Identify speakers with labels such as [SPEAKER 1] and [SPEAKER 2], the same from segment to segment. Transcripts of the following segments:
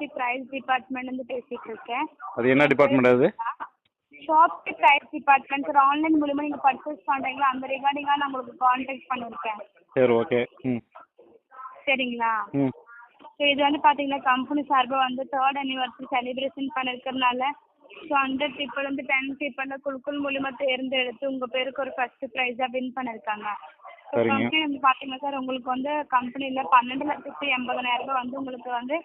[SPEAKER 1] Shopsy price டிபார்ட்மெண்ட்லேருந்து பேசிட்டு இருக்கேன்
[SPEAKER 2] அது என்ன டிபார்ட்மெண்ட் அது?
[SPEAKER 1] Shopsy prize department sir online மூலிமா நீங்கள் பர்ச்சேஸ் பண்ணுறீங்களா அந்த ரிகார்டிங்காக நான் உங்களுக்கு கான்டாக்ட் பண்ணியிருக்கேன்
[SPEAKER 2] சரி ஓகே ம்.
[SPEAKER 1] சரிங்களா?
[SPEAKER 2] ம்.
[SPEAKER 1] ஸோ இது வந்து பார்த்தீங்கன்னா கம்பெனி சார்பாக வந்து தேர்ட் அனிவர்சரி செலிப்ரேஷன் பண்ணிருக்கறனால ஸோ ஹண்ட்ரட் பீப்புள் வந்து டென் பீப்புள் குழுக்கள் மூலிமா தேர்ந்தெடுத்து உங்கள் பேருக்கு ஒரு ஃபர்ஸ்ட் ப்ரைஸாக வின் பண்ணியிருக்காங்க. கம்பெனி வந்து பார்த்தீங்கன்னா சார் உங்களுக்கு வந்து கம்பெனியில் பன்னெண்டு லட்சத்தி எண்பதனாயிரம் ரூபாய் வந்து உங்களுக்கு வந்து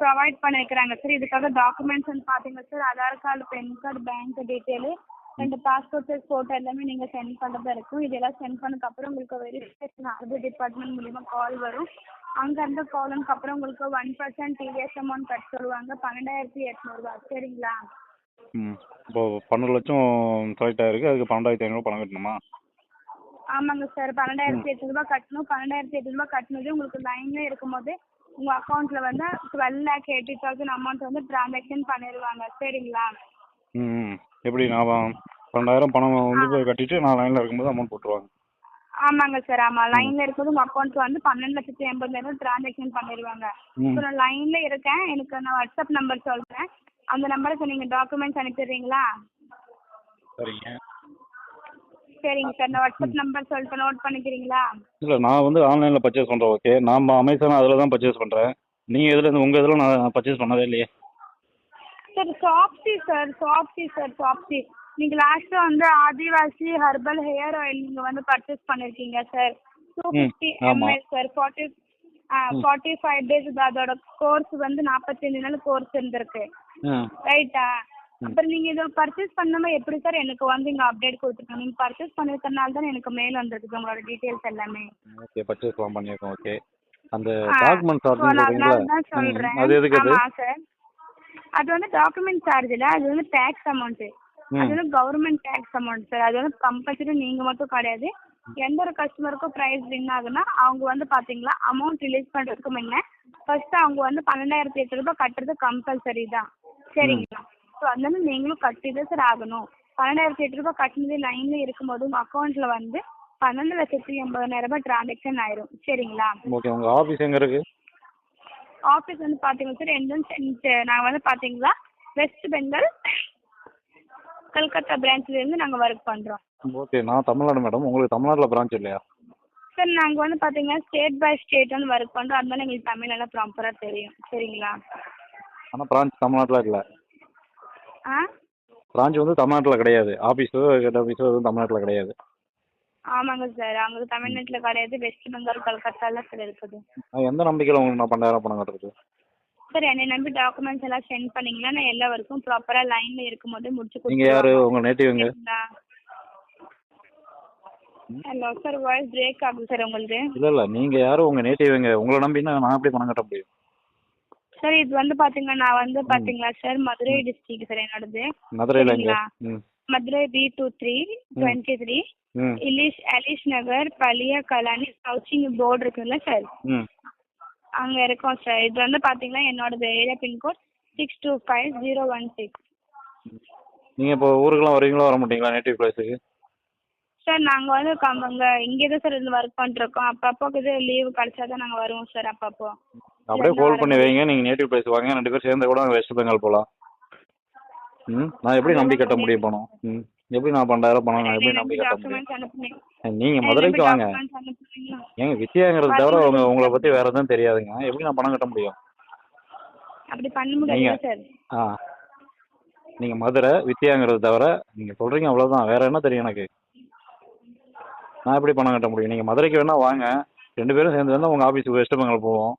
[SPEAKER 1] ப்ரொவைட் பண்ணியிருக்கிறாங்க சார் இதுக்காக டாக்குமெண்ட்ஸ் வந்து பார்த்தீங்கன்னா sir Aadhaar card pan card bank detail ரெண்டு பாஸ்போர்ட் சைஸ் ஃபோட்டோ எல்லாமே நீங்கள் சென்ட் பண்ணுறதா இருக்கும். இதெல்லாம் சென்ட் பண்ணதுக்கப்புறம் உங்களுக்கு வெரிஃபிகேஷன் ஆர்டர் டிபார்ட்மெண்ட் மூலிமா கால் வரும். அங்கேருந்து காலுக்கு அப்புறம் உங்களுக்கு ஒன் பர்சன்ட் டிடிஎஸ் அமௌண்ட் கட்ட சொல்லுவாங்க. பன்னெண்டாயிரத்தி எட்நூறுபா சரிங்களா?
[SPEAKER 2] ம். இப்போ பன்னெண்டு லட்சம் செலக்ட் ஆயிருக்கு. அதுக்கு பன்னெண்டாயிரத்தி ஐநூறு பணம் கட்டணுமா?
[SPEAKER 1] ஆமாங்க சார் பன்னெண்டாயிரத்தி எட்நூறுபா கட்டணும். பன்னெண்டாயிரத்தி எட்நூறுபா கட்டினது உங்களுக்கு லைனில் இருக்கும்போது உங்கள் அக்கௌண்ட்டில் வந்து twelve lakh eighty thousand amount வந்து ட்ரான்சாக்ஷன் பண்ணிடுவாங்க சரிங்களா?
[SPEAKER 2] ம் எப்படி நான் பன்னெண்டாயிரம் பணம் வந்து போய் கட்டிட்டு நான் லைனில் இருக்கும்போது அமௌண்ட் போட்டுருவாங்க.
[SPEAKER 1] ஆமாங்க சார் ஆமாம் லைனில் இருக்கும்போது உங்கள் அக்கௌண்ட்க்கு வந்து பன்னெண்டு லட்சத்தி எண்பதாயிரம் ட்ரான்சாக்ஷன் பண்ணிடுவாங்க ஸோ நான் லைனில் இருக்கேன். எனக்கு நான் வாட்ஸ்அப் நம்பர் சொல்கிறேன் அந்த நம்பருக்கு நீங்கள் டாக்குமெண்ட்ஸ் அனுப்பிடுறீங்களா?
[SPEAKER 2] சரிங்க.
[SPEAKER 1] சரிங்க சார். நான் வாட்ஸ்அப் நம்பர் சொல்லிட்டு நோட் பண்ணிக்கிறீங்களா?
[SPEAKER 2] இல்லை நான் வந்து ஆன்லைனில் பர்ச்சேஸ் பண்ணுறேன் ஓகே நான் அமேசான் அதில் தான் பர்ச்சேஸ் பண்ணுறேன் நீங்கள் இதில் உங்கள் இதில் நான் பர்ச்சேஸ் பண்ணதே இல்லையே.
[SPEAKER 1] Sir Shopsy sir Shopsy sir Shopsy நீங்கள் லாஸ்ட்டாக வந்து ஆதிவாசி ஹெர்பல் ஹேர் ஆயில் நீங்கள் வந்து பர்ச்சேஸ் பண்ணியிருக்கீங்க sir two fifty. ML sir forty forty five days அதோட கோர்ஸ் வந்து நாற்பத்தஞ்சு நாள் கோர்ஸ் இருந்திருக்கு. ரைட்டா அப்புறம் நீங்கள் இதை பர்ச்சேஸ் பண்ணாமல் எப்படி சார் எனக்கு வந்து இங்கே அப்டேட் கொடுத்துருக்கீங்க? நீங்கள் பர்ச்சேஸ் பண்ணிருக்கனால தான் எனக்கு மெயில் வந்திருக்கு உங்களோட டீட்டெயில்ஸ் எல்லாமே.
[SPEAKER 2] ஓகே பர்ச்சேஸ்லாம் பண்ணியிருக்கோம் ஓகே அந்த
[SPEAKER 1] ஆ,
[SPEAKER 2] டாக்குமெண்ட்
[SPEAKER 1] so
[SPEAKER 2] சார்ஜ்
[SPEAKER 1] நான் அதனால
[SPEAKER 2] சொல்கிறீங்களா
[SPEAKER 1] தான் சொல்கிறேன்
[SPEAKER 2] அது எதுக்கு அது?
[SPEAKER 1] சார் அது வந்து டாக்குமெண்ட் சார்ஜ் இல்லை அது வந்து டேக்ஸ் அமௌண்ட்டு
[SPEAKER 2] ம்.
[SPEAKER 1] அது வந்து கவர்மெண்ட் டேக்ஸ் அமௌண்ட் சார் அது வந்து கம்பல்சரி நீங்கள் மட்டும் கிடையாது. எந்த ஒரு கஸ்டமருக்கும் ப்ரைஸ் வின் ஆகுனா அவங்க வந்து பார்த்தீங்களா அமௌண்ட் ரிலீஸ் பண்ணுறதுக்கு முன்ன ஃபர்ஸ்ட் அவங்க வந்து பன்னெண்டாயிரத்தி எட்டு ரூபாய் கட்டுறது கம்பல்சரி தான். சரிங்களா? ஸோ அதனால நீங்களும் கட்டி தான் சார் ஆகணும். பன்னெண்டாயிரத்தி எட்டு ரூபாய் கட்டினது லைனில் இருக்கும்போது உங்கள் அக்கௌண்ட்டில் வந்து பன்னெண்டு லட்சத்தி எண்பதாயிரம் ரூபாய் டிரான்சாக்ஷன் ஆயிரும். சரிங்களா?
[SPEAKER 2] ஓகே உங்கள் ஆஃபீஸ் எங்கே இருக்குது
[SPEAKER 1] ஆஃபீஸ் வந்து பார்த்தீங்கன்னா சார் என்ட்ரன்ஸ் நாங்கள் வந்து பார்த்தீங்களா வெஸ்ட் பெங்கால் கல்கத்தா பிரான்ச்லேருந்து நாங்கள் ஒர்க் பண்ணுறோம்
[SPEAKER 2] ஓகே நான் தமிழ்நாடு மேடம் உங்களுக்கு தமிழ்நாட்டில் பிரான்ச் இல்லையா?
[SPEAKER 1] சார் நாங்கள் வந்து பார்த்தீங்கன்னா ஸ்டேட் பை ஸ்டேட் வந்து ஒர்க் பண்ணுறோம் அதனால எங்களுக்கு தமிழ் நல்லா ப்ராப்பராக தெரியும். சரிங்களா?
[SPEAKER 2] ஆனால் பிரான்ச் தமிழ்நாட்டில் இல்லை. பிரான்ச் வந்து தமிழ்நாட்டில் கிடையாது. ஆஃபீஸோ ஹெட் ஆஃபீஸோ எதுவும் தமிழ்நாட்டில் கிடையாது.
[SPEAKER 1] ஆமாங்க சார் அவங்க தமிழ்நாட்டில் கிடையாது. வெஸ்ட் பெங்கால் கல்கத்தால சார் இருக்குது.
[SPEAKER 2] எந்த நம்பிக்கையில் உங்களுக்கு நான் பன்னெண்டாயிரம் பணம் கட்டுறது?
[SPEAKER 1] சார் என்னை நம்பி டாக்குமெண்ட்ஸ் எல்லாம் சென்ட் பண்ணீங்கன்னா நான் எல்லா ஒர்க்கும் ப்ராப்பராக லைனில் இருக்கும்போது முடிச்சு
[SPEAKER 2] நீங்கள் யார்? உங்கள் நேட்டிவ் எங்கே?
[SPEAKER 1] ஹலோ சார் வாய்ஸ் பிரேக் ஆகுது சார் உங்களுது
[SPEAKER 2] இல்லை இல்லை. நீங்கள் யார்? உங்கள் நேட்டிவ் எங்கே? உங்களை நம்பினா நான் எப்படி பணம் கட்ட முடியும்?
[SPEAKER 1] சார் இது வந்து பாத்தீங்கன்னா நான் வந்து பாத்தீங்களா சார் மதுரை டிஸ்ட்ரிக்ட் சார் என்னோடது.
[SPEAKER 2] மதுரையில்
[SPEAKER 1] Madurai B two three twenty three இலிஷ் அலிஷ் நகர் பலியா கலானி ஹவுசிங் போர்டு இருக்குல்ல சார் அங்க இருக்கோம் சார் இது வந்து பாத்தீங்கன்னா என்னோடது area pincode six two five zero one six
[SPEAKER 2] நீங்கள் இப்போ ஊருக்கெல்லாம் வருவீங்களா வர மாட்டீங்களா நேட்டிவ் பிளேஸுக்கு
[SPEAKER 1] சார் நாங்கள் வந்து கம்- இங்க இங்கே தான் சார் இருந்து ஒர்க் பண்ணிருக்கோம் அப்பப்போ இது லீவு கிடைச்சா தான் நாங்கள் வருவோம் சார் அப்பப்போ.
[SPEAKER 2] அப்படியே கால் பண்ணி வைங்க நீங்கள் நேட்டிவ் பிளேஸ் வாங்க ரெண்டு பேரும் சேர்ந்து கூட வெஸ்ட் பெங்கால் போகலாம் ம் நான் எப்படி நம்பி கட்ட முடியும் பணம் ம் எப்படி நான் பன்னெண்டாயிரம் பணம் நான் எப்படி நம்பி கட்ட முடியும்? நீங்கள் மதுரைக்கு வாங்க. ஏங்க வித்யாங்கிறது தவிர உங்க உங்களை பற்றி வேறு எதுவும் தெரியாதுங்க. எப்படி நான் பணம் கட்ட முடியும்?
[SPEAKER 1] அப்படி பண்ண முடியாது சார்
[SPEAKER 2] ஆ. நீங்கள் மதுரை வித்யாங்கிறது தவிர நீங்கள் சொல்கிறீங்க அவ்வளோதான் வேறு என்ன தெரியும் எனக்கு? நான் எப்படி பணம் கட்ட முடியும்? நீங்கள் மதுரைக்கு வேணால் வாங்க. ரெண்டு பேரும் சேர்ந்து வேணால் உங்கள் ஆஃபீஸுக்கு வெஸ்ட் பெங்கால் போவோம்.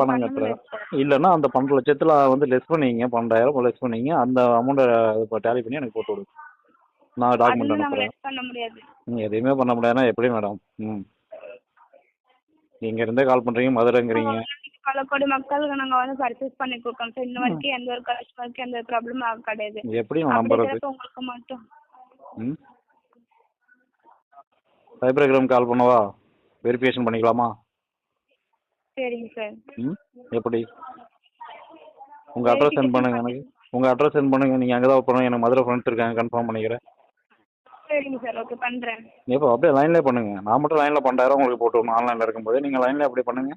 [SPEAKER 2] பணம் கட்டுறேன் இல்லைன்னா அந்த பன்னெண்டு லட்சத்தில் வந்து லெஸ் பண்ணிங்க பன்னெண்டாயிரம் லெஸ் பண்ணிங்க அந்த அமௌண்ட்டை இப்போ டேலி பண்ணி எனக்கு போட்டு விடுங்க. நான் டாக்குமெண்ட் அனுப்புகிறேன்
[SPEAKER 1] லெஸ் பண்ண முடியாது.
[SPEAKER 2] நீங்கள் எதையுமே பண்ண முடியாதுன்னா எப்படி மேடம் ம். இங்கே இருந்தே கால் பண்ணுறீங்க மதுரைங்கிறீங்க
[SPEAKER 1] பல கோடி மக்களுக்கு நாங்க வந்து பர்ச்சேஸ் பண்ணி கொடுக்கோம். சார் இன்ன வரைக்கும் எந்த ஒரு கஸ்டமருக்கு எந்த ஒரு ப்ராப்ளமும் கிடையாது.
[SPEAKER 2] எப்படி நம்புறது?
[SPEAKER 1] உங்களுக்கு மட்டும்.
[SPEAKER 2] ம் சைபர் கிரைம் கால் பண்ணவா? வெரிஃபிகேஷன் பண்ணிக்கலாமா?
[SPEAKER 1] சரிங்க சார்.
[SPEAKER 2] ம்? எப்படி? உங்கள் அட்ரஸ் சென்ட் பண்ணுங்க எனக்கு. உங்கள் அட்ரஸ் சென்ட் பண்ணுங்க. நீங்கள் அங்கே தான் பண்ணுங்க எனக்கு மதுரை ஃப்ரெண்ட்ஸ் இருக்காங்க. கன்ஃபார்ம் பண்ணிக்கிறேன்.
[SPEAKER 1] சரிங்க சார். ஓகே பண்றேன்.
[SPEAKER 2] இப்போ அப்படியே லைன்லேயே பண்ணுங்க. நான் மட்டும் லைனில் பன்னெண்டாயிரம் உங்களுக்கு போட்டு விடணும் ஆன்லைனில் இருக்கும்போது நீங்கள் லைனில் அப்படியே பண்ணுங்க.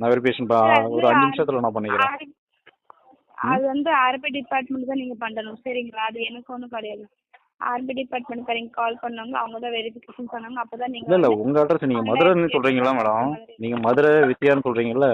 [SPEAKER 2] நான் வெரிஃபிகேஷன் ஒரு அஞ்சு நிமிஷத்தில் நான் பண்ணிக்கிறேன்.
[SPEAKER 1] அது வந்து ஆர்பி டிபார்ட்மெண்ட் தான் நீங்க பண்ணணும். சரிங்களா? அது எனக்கு ஒன்றும் கிடையாது. ஆர்பி டிபார்ட்மெண்ட் நீங்க கால் பண்ணவங்க அவங்க தான் வெரிஃபிகேஷன் பண்ணாங்க அப்பதான் நீங்க
[SPEAKER 2] இல்லை இல்லை உங்கள் அட்ரஸ் நீங்கள் மதுரைன்னு சொல்கிறீங்களா மேடம் நீங்கள் மதுரை வித்யான்னு சொல்கிறீங்கல்ல